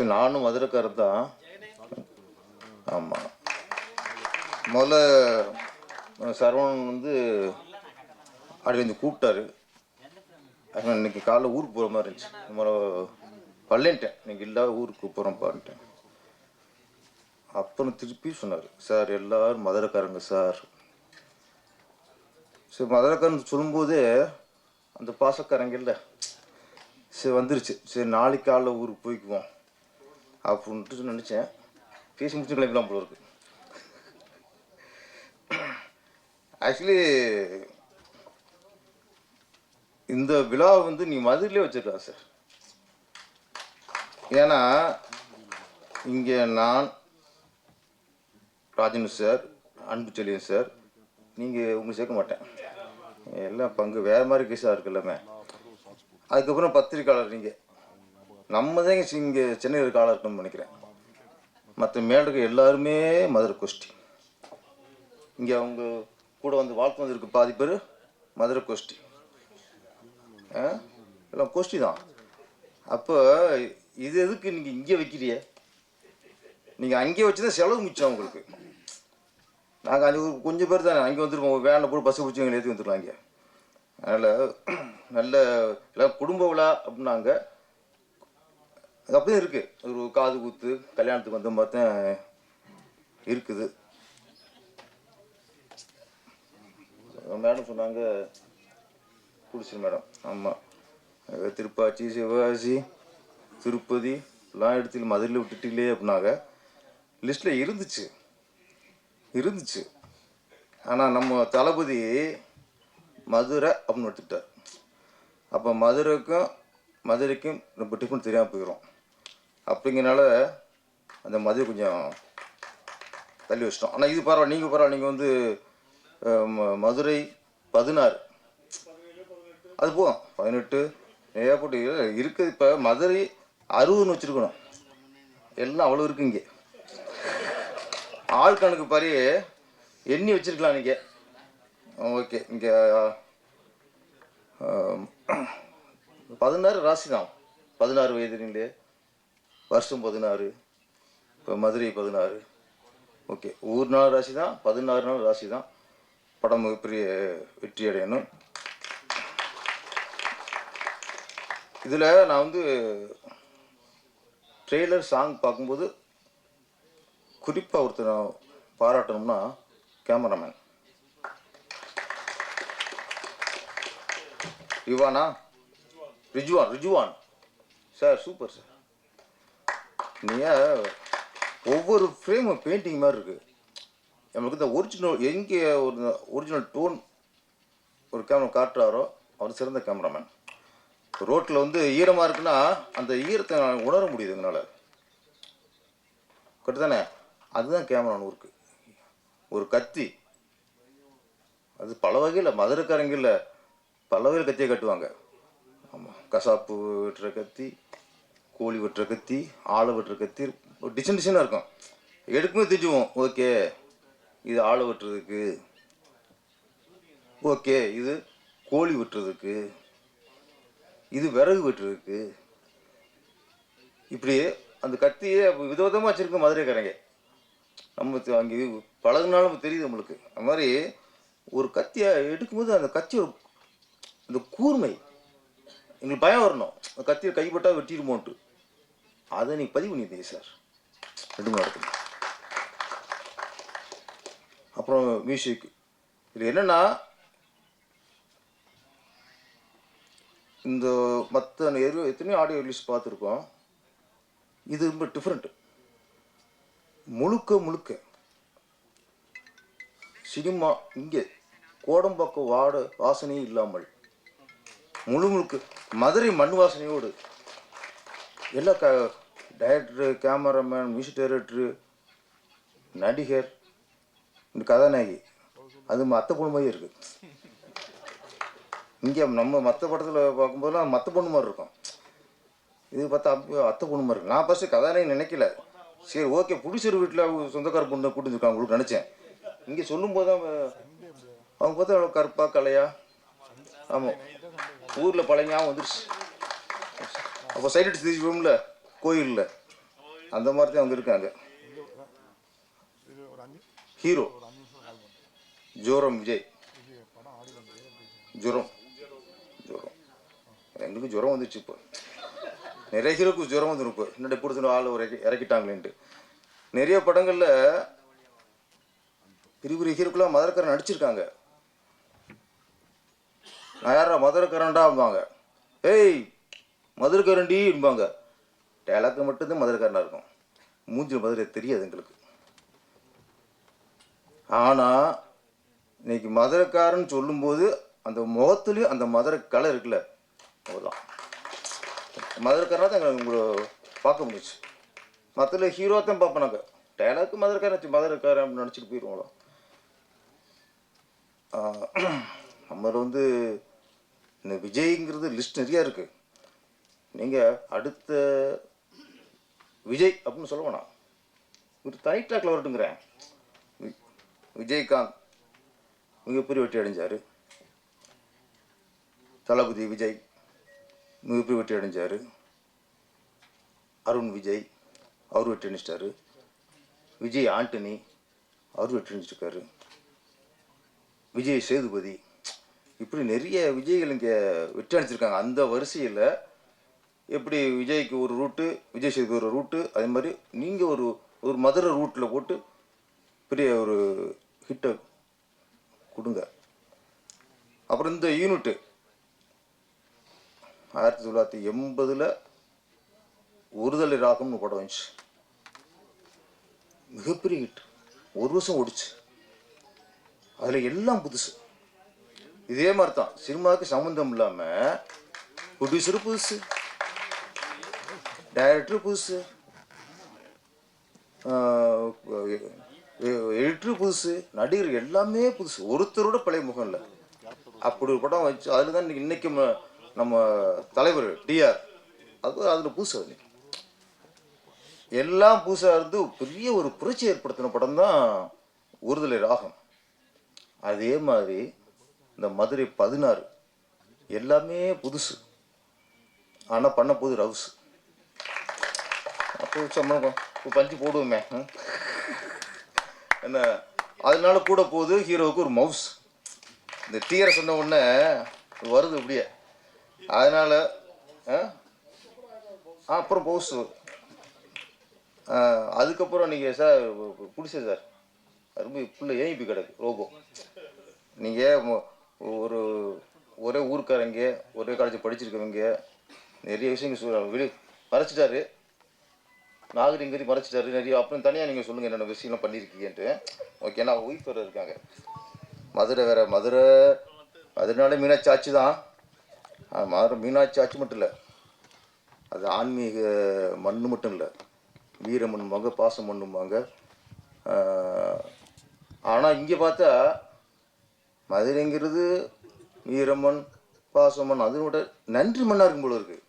Actually நானும் மதுரைக்காரர் தான். ஆமாம் முதல்ல சரவணன் வந்து அப்படி வந்து கூப்பிட்டாரு. இன்னைக்கு காலைல ஊருக்கு போகிற மாதிரி இருந்துச்சு. முதல்ல பள்ளின்ட்டேன். இன்னைக்கு இல்லாத ஊருக்கு போகிறோம்ப்பான்ட்டேன் அப்புறம் திருப்பி சொன்னார் சார் எல்லாரும் மதுரைக்காரங்க சார். சரி மதுரைக்காரன் சொல்லும்போதே அந்த பாசக்காரங்க இல்லை சரி வந்துருச்சு. சரி நாளைக்கு காலைல ஊருக்கு போய்க்குவோம். அப்படின்ட்டு நினச்சேன். பேசி முடிச்சு கிளம்பிடலாம் போல இருக்கு. ஆக்சுவலி இந்த விழா வந்து நீ மதுரையிலே வச்சிருக்கலாம் சார் ஏன்னா இங்கே நான் ராஜன் சார் அன்பு செல்லியன் சார் நீங்கள் உங்களை சேர்க்க மாட்டேன். எல்லாம் பங்கு வேறு மாதிரி கேஸாக இருக்கு எல்லாமே அதுக்கப்புறம் பத்திரிக்கையாளர் நீங்கள் நம்ம தான் இங்கே சென்னையில் இருக்க ஆளாக இருக்கணும்னு நினைக்கிறேன். மற்ற மேல இருக்க எல்லாருமே மதுரை கோஷ்டி. இங்கே அவங்க கூட வந்து வாழ்த்து வந்திருக்கு பாதி பேர் மதுரை கோஷ்டி. எல்லாம் கோஷ்டி தான். அப்போ இது எதுக்கு நீங்கள் இங்கே வைக்கிறிய நீங்கள் அங்கேயே வச்சு தான் செலவு மிச்சம் உங்களுக்கு. நாங்கள் அஞ்சு கொஞ்சம் பேர் தானே அங்கே வந்துருக்கோம். வேனில் கூட பஸ்ஸை பிடிச்சி எங்களை ஏற்றி வந்துருக்கலாம் இங்கே. அதனால் நல்ல எல்லாம் குடும்ப விழா அப்படின்னாங்க. அது அப்படியே இருக்குது ஒரு காது குத்து கல்யாணத்துக்கு வந்த மாதிரி இருக்குது. மேடம் சொன்னாங்க பிடிச்சிரு மேடம் ஆமாம் திருப்பாச்சி சிவாஜி திருப்பதி எல்லாம் இடத்துல மதுரையில் விட்டுட்டீங்களே அப்படின்னாங்க. லிஸ்ட்டில் இருந்துச்சு. இருந்துச்சு. ஆனால் நம்ம தளபதி மதுரை அப்படின்னு எடுத்துக்கிட்டார். அப்போ மதுரைக்கும் மதுரைக்கும் ரொம்ப டிஃபன் தெரியாமல் போயிடும் அப்படிங்கிறனால அந்த மதுரை கொஞ்சம் தள்ளி வச்சிட்டோம். ஆனால் இது பரவாயில்ல. நீங்கள் பரவாயில்ல. நீங்கள் வந்து மதுரை பதினாறு. அது போதும். பதினெட்டு ஏகப்பட்டு இருக்குது இப்போ மதுரை அறுபதுன்னு வச்சுருக்கணும். எல்லாம் அவ்வளோ இருக்கு இங்கே. ஆள் கணக்கு பாரு எண்ணி வச்சிருக்கலாம் நீங்கள் ஓகே. இங்கே பதினாறு ராசி தான் பதினாறு வயதுங்களே வருஷம் பதினாறு இப்போ மதுரை பதினாறு. ஓகே ஊர் நாள் ராசி தான் பதினாறு நாள் ராசி தான். படம் மிகப்பெரிய வெற்றி அடையணும். இதில் நான் வந்து ட்ரெய்லர் சாங் பார்க்கும்போது குறிப்பாக ஒருத்தர் நான் பாராட்டணும்னா cameraman ரிவானா Rizwan Rizwan. Sir super sir. நீங்கள் ஒவ்வொரு ஃப்ரேமும் பெயிண்டிங் மாதிரி இருக்குது நம்மளுக்கு இந்த ஒரிஜினல் எங்கே ஒரு ஒரிஜினல் டோன் ஒரு கேமரா காட்டுறாரோ அவர் சிறந்த கேமராமேன் ரோட்டில் வந்து ஈரமாக இருக்குன்னா அந்த ஈரத்தை நான் உணர முடியுது எங்களால். கரெக்டு தானே? அதுதான் கேமரா ஒர்க்கு ஒரு கத்தி. அது பல வகையில் மதுரைக்காரங்களில் பல வகையில் கத்தியை கட்டுவாங்க. ஆமாம் கசாப்பு வெட்டுற கத்தி கோழி வெட்டுற கத்தி ஆளை வெட்டுற கத்தி ஒரு டிசைன் டிசைனாக இருக்கும். எடுக்குமே தெரிஞ்சுவோம் ஓகே இது ஆளை வெட்டுறதுக்கு ஓகே இது கோழி வெட்டுறதுக்கு இது விறகு வெட்டுறதுக்கு. இப்படி அந்த கத்தியே விதவிதமாக வச்சுருக்கோம் மதுரைக்காரங்க. நம்ம அங்கே பழகுனாலும் தெரியுது நம்மளுக்கு. அது மாதிரி ஒரு கத்தியை எடுக்கும்போது அந்த கத்தியோட அந்த கூர்மை எங்களுக்கு பயம் வரணும். அந்த கத்தியை கைப்பட்டால் வெட்டிடுமோன்ட்டு. அதை நீ பதிவு பண்ணியிருந்தீங்க சார். ரெண்டு மூணு இடத்துல அப்புறம் மியூசிக் இது என்னன்னா இந்த மற்ற எரு எத்தனையோ ஆடியோ ரிலீஸ் பார்த்துருக்கோம். இது ரொம்ப டிஃப்ரெண்ட்டு முழுக்க முழுக்க சினிமா இங்கே கோடம்பாக்கம் வாட வாசனையும் இல்லாமல் முழு முழுக்க மதுரை மண் வாசனையோடு எல்லா க டைரக்டரு கேமராமேன் மியூசிக் டைரக்டரு நடிகர் இந்த கதாநாயகி. அது மற்ற பொண்ணு மாதிரி இருக்குது இங்கே நம்ம மற்ற படத்தில் பார்க்கும்போதெல்லாம் மற்ற பொண்ணு மாதிரி இருக்கும். இது பார்த்தா அப்போ அத்தை பொண்ணு மாதிரி இருக்கு. நான் ஃபஸ்ட்டு கதாநாயகி நினைக்கல. சரி ஓகே புடிச்சர் வீட்டில் அவங்க சொந்தக்கார பொண்ணு கூட்டிருக்காங்க உங்களுக்கு நினச்சேன். இங்கே சொல்லும்போது தான் அவங்க பார்த்தா அவ்வளோ கருப்பா கலையா? ஆமாம் ஊரில் பழைய வந்துருச்சு. அப்போ சைட் அடிச்சு திருச்சி கோயிலில். அந்த மாதிரி தான் அவங்க இருக்காங்க ஹீரோ ஜோரம் விஜய். ஜுரம். ஜுரம். எங்களுக்கு ஜுரம் வந்துச்சு இப்போ. நிறைய ஹீரோக்கு ஜுரம் வந்துடும் இப்போ. என்னடா பிடிச்சின ஆள் ஒரு இறக்கி- இறக்கிட்டாங்களேன்ட்டு. நிறைய படங்களில் பெரிய பெரிய ஹீரோக்கெல்லாம் மதுரக்காரன் நடிச்சிருக்காங்க. நான் யாரா மதுரக்காரன்டாம்பாங்க ஏய் மதுரக்காரன்டிம்பாங்க டேலாக்கு மட்டும்தான் மதுரைக்காரனாக இருக்கும். மூஞ்சில் மதுரை தெரியாது எங்களுக்கு. ஆனால் இன்னைக்கு மதுரைக்காரன் சொல்லும்போது அந்த முகத்துலேயும் அந்த மதுரை கலை இருக்குல்ல அவ்வளோதான் மதுரைக்காரனாக தான் எங்களை உங்களை பார்க்க முடிச்சு மற்ற ஹீரோ தான் பார்ப்போம் நாங்கள் டேலாக்கு மதுரைக்காரன் வச்சு மதுரைக்காரன் அப்படின்னு நினச்சிட்டு போயிடுவோம் நம்ம வந்து இந்த விஜய்ங்கிறது லிஸ்ட் நிறையா இருக்குது நீங்கள் அடுத்த விஜய் அப்படின்னு சொல்ல வேணாம். ஒரு தனி ட்ராக்ல வரட்டுங்கிறேன். விஜயகாந்த் மிகப்பெரிய வெற்றி அடைஞ்சார். தளபதி விஜய் மிகப்பெரிய வெற்றி அடைஞ்சார். அருண் விஜய் அவர் வெற்றி அடைஞ்சிட்டாரு. விஜய் ஆண்டனி அவர் வெற்றி அடைஞ்சிருக்காரு. விஜய் சேதுபதி இப்படி நிறைய விஜய்கள் இங்கே வெற்றி அடைஞ்சிருக்காங்க. அந்த வரிசையில் எப்படி விஜய்க்கு ஒரு ரூட்டு விஜய் சேதுக்கு ஒரு ரூட்டு அதே மாதிரி நீங்கள் ஒரு ஒரு மதுரை ரூட்டில் போட்டு பெரிய ஒரு ஹிட்டை கொடுங்க. அப்புறம் இந்த யூனிட்டு ஆயிரத்தி தொள்ளாயிரத்தி எண்பதில் ஒருதலை ராகம்னு படம் வந்துச்சு. மிகப்பெரிய ஹிட் ஒரு வருஷம் ஓடிச்சு. அதில் எல்லாம் புதுசு. இதே மாதிரி தான் சினிமாவுக்கு சம்மந்தம் இல்லாமல் புதுசு புதுசு. டைரக்டர் புதுசு. எடிட்டர் புதுசு நடிகர் எல்லாமே புதுசு. ஒருத்தரோட பழைய முகம் இல்லை. அப்படி ஒரு படம் வச்சு அதில் தான் இன்னைக்கு நம்ம- தலைவர் டிஆர் அது அதில் புதுசு அது எல்லாம் புதுசாக இருந்து பெரிய ஒரு புரட்சி ஏற்படுத்தின படம் தான் ஒருதலை ராகம். அதே மாதிரி இந்த மதுரை பதினாறு எல்லாமே புதுசு. ஆனால் பண்ண போது ரவுஸு அப்போ சம்பளம் இப்போ பஞ்சு போடுவோமே என்ன? அதனால கூட போகுது ஹீரோவுக்கு ஒரு மவுஸ். இந்த டீயரை சொன்ன உடனே வருது இப்படியே. அதனால ஆ? அப்புறம் மவுஸு அதுக்கப்புறம் நீங்கள் சார் பிடிச்சது சார். ரொம்ப ஃபுல்லாக ஏஐபி கிடக்கு ரோபோ. நீங்கள் ஒரு ஒரே ஊருக்காரங்க ஒரே காலேஜ் படிச்சிருக்கவங்க நிறைய விஷயங்கள் சொல்ல வெளி மறைச்சிட்டாரு. நாகரிகரி மறைச்சிட்டாரு நிறைய. அப்புறம் தனியாக நீங்கள் சொல்லுங்கள் என்னென்ன விஷயம்லாம் பண்ணியிருக்கீங்கன்ட்டு ஓகே நான் ஒய்ஃப் வேறு இருக்காங்க. மதுரை வேற மதுரை அதனால மீனாட்சி ஆட்சி தான் மதுரை மீனாட்சி ஆச்சு மட்டும் இல்லை. அது ஆன்மீக மண்ணு மட்டும் இல்லை. வீரமண்ணுவாங்க பாசம் மண்ணுவாங்க ஆனால் இங்கே பார்த்தா மதுரைங்கிறது வீரமன் பாசமண் அதனோட நன்றி மண்ணாக இருக்கும் போல இருக்குது